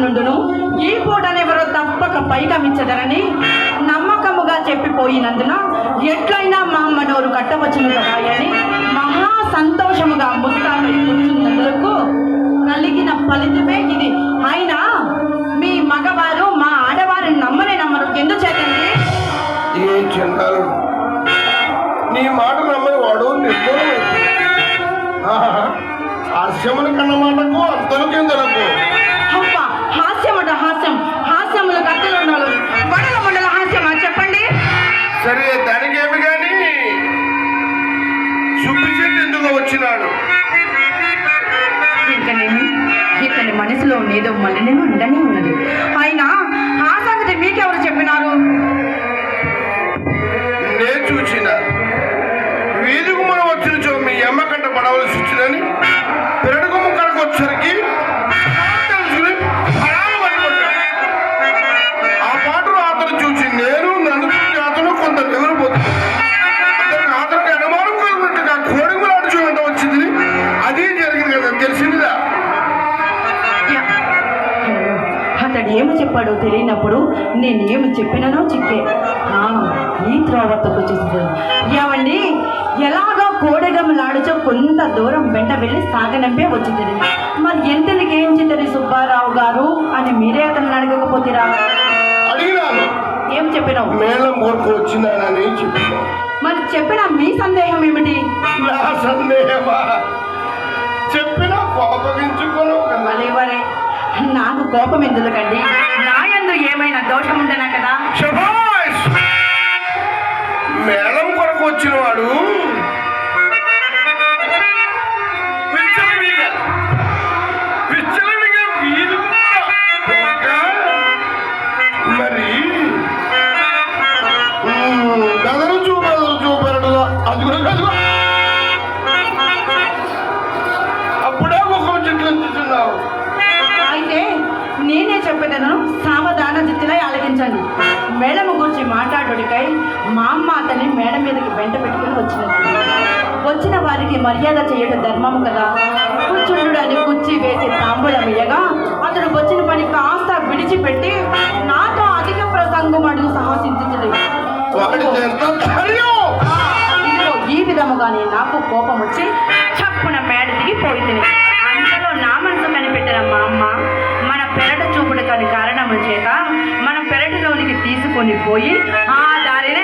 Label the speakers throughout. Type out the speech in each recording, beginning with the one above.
Speaker 1: నుండును ఈ పూటనెవరో తప్పక పైకమిచ్చదరని నమ్మకముగా చెప్పిపోయినందున ఎట్లయినా మా అమ్మ నోరు కట్టవచ్చును కదా అని మహా సంతోషముగా ముస్తాను కూర్చున్నందుకు కలిగిన ఫలితమే ఇది. అయినా మీ మగవారు మా ఆడవారిని నమ్మనే నమ్మరు. ఎందుచేతండి
Speaker 2: ఏ నీ మాట నమ్మని వాడు నిర్మూలమైపోయాడు హాస్యముల కన్న మాటకు అంతలు కిందలకు సరే దానికేమి కానీ సుబ్బి చెట్టు ఎందుకు వచ్చినాడు?
Speaker 1: ఇతని మనసులో ఏదో మలినం ఉండనే ఉన్నది. అయినా ఆ సంగతి మీకెవరు చెప్పినారు?
Speaker 2: నే చూసిన వీధికి మనం వచ్చిన చో మీ అమ్మ కంట పడవలసి
Speaker 1: తెలియనప్పుడు నేను ఏమి చెప్పినానో చిక్కే ఈ త్రోవతకు చూస్తుంది ఏమండి? ఎలాగో కోడెగమలాడుచో కొంత దూరం వెంట వెళ్ళి సాగనంపే వచ్చింది. మరి ఎంతలకి ఏం చిత్తరి సుబ్బారావు గారు అని మీరే అతను అడగకపోతేరా? ఏం చెప్పినావు? మరి చెప్పిన మీ సందేహం ఏమిటి?
Speaker 2: నా సందేహమా? చెప్పిన కోపగించుకోను
Speaker 1: నాకు కోపం ఎందుకండి? ఏమైనా దోషం ఉండనా కదా?
Speaker 2: మేళం కొరకు వచ్చిన వాడు
Speaker 1: మీదకి వెంట పెట్టుకుని వచ్చినది. వచ్చిన వారికి మర్యాద చేయడం ధర్మము కదా. కూర్చుండు అని కుర్చీ వేసి తాంబూలం ఇయ్యగా అతడు వచ్చిన పని కాస్త విడిచిపెట్టి నాతో అధిక ప్రసంగం అడుగు సాహసించలేదు ఈ విధముగానే నాకు కోపం వచ్చి చప్పున మేడ దిగి పోయింది అంతలో నా మనసు కనిపెట్టిన మా అమ్మ. మన పెరట చూపుడు కాని కారణము చేత మన పెరటిలోనికి తీసుకొని పోయి ఆ దారినే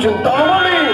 Speaker 2: juntamos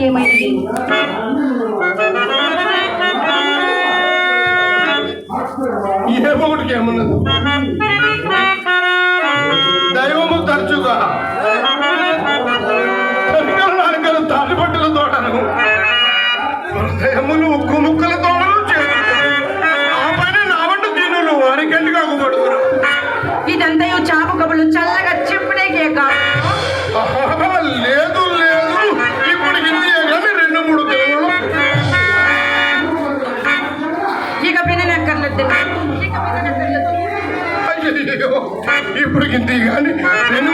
Speaker 2: ఏమైనది పని
Speaker 1: ఏ మొగుడికి ఏమన్నది? ఇప్పుడు కానీ రెండు